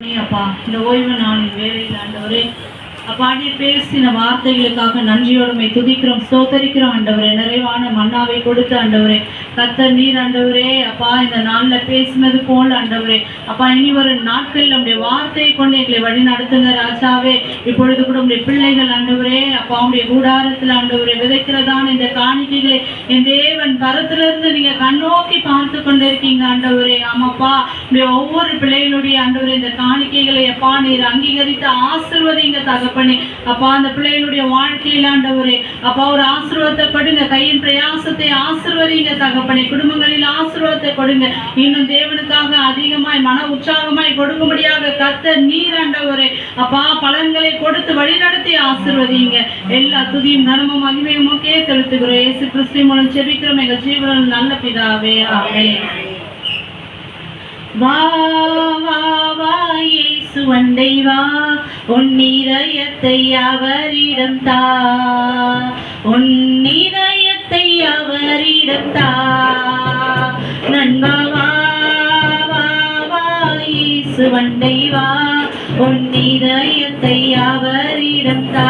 அப்பா இந்த ஓய்வு நாளின் வேலையில் ஆண்டவரே அப்பா நீர் பேசின வார்த்தைகளுக்காக நன்றியோடுமை துதிக்கிறோம் சோதரிக்கிறோம் ஆண்டவரே. நிறைவான மன்னாவை கொடுத்த ஆண்டவரே கத்த நீர் ஆண்டவரே அப்பா இந்த நாளில் பேசினது போல் ஆண்டவரே. அப்பா இனி வரும் நாட்களில் நம்முடைய வார்த்தையை கொண்டு எங்களை வழி நடத்துங்க ராஜாவே. இப்பொழுது கூட உடைய பிள்ளைகள் ஆண்டவரே அப்பா உடைய கூடாரத்தில் ஆண்டவரே விதைக்கிறதான இந்த காணிக்கைகளை என் தேவன் பரத்திலிருந்து நீங்க கண்ணோக்கி பார்த்து கொண்டிருக்கீங்க ஆண்டவரே. ஆமாப்பா உடைய ஒவ்வொரு பிள்ளைகளுடைய ஆண்டவரே இந்த காணிக்கைகளை அப்பா நீர் அங்கீகரித்து ஆசிர்வதிங்க தகப்பனே. அப்பா அந்த பிள்ளைகளுடைய வாழ்க்கையில் ஆண்டவரே அப்பா ஒரு ஆசீர்வாதத்தை இந்த கையின் பிரயாசத்தை ஆசிர்வதிங்க தகப்பனை குடும்பங்களில் ஆசீர்வாதத்தை கொடுங்க. இன்னும் தேவனுக்காக அதிகமாய் மன உற்சாகமாய் கொடுக்கும்படியாக கத்த நீர் ஆண்டவரே. அப்பா பலன்களை கொடுத்து வழிநடத்தி ஆசிர்வதிங்க எல்லா துதியும் கனமும் மகிமையும் முக்கிய செலுத்துகிறோம். இயேசு கிறிஸ்து மூலம் செபிக்கிறோம் எங்கள் ஜீவனில் நல்ல பிதாவே ஆமென். வா வா வா இயேசு வா உன் இதயத்தை அவரிடம் தா. உன் மண்டைவா உன் இதயத்தை அவரிடம் தா.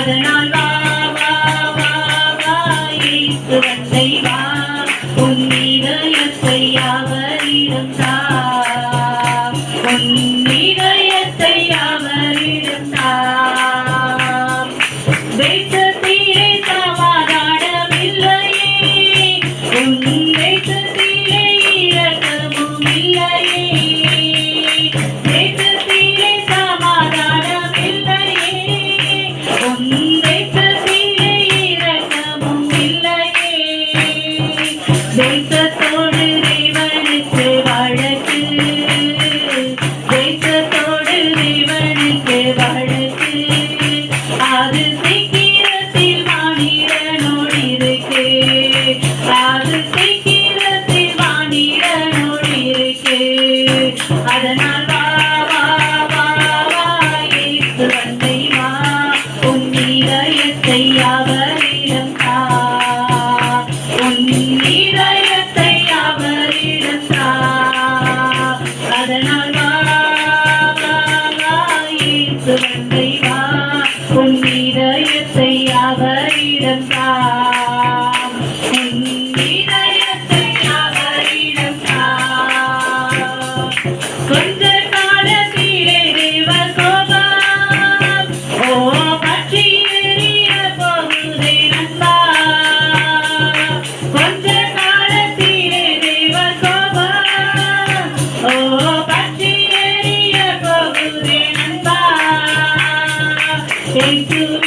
அதனால் இதயத்தை அவரிடம் தா உன் இதயத்தை அவரிடம் தா கொஞ்ச காலத்திலே தேவ கோபம் ஓ பற்றி எரிய போகுதே நண்பா. கொஞ்ச காலத்திலே தேவ கோபம் ஓ பற்றி எரிய போகுதே நண்பா. இயேசுவின் பாதத்தை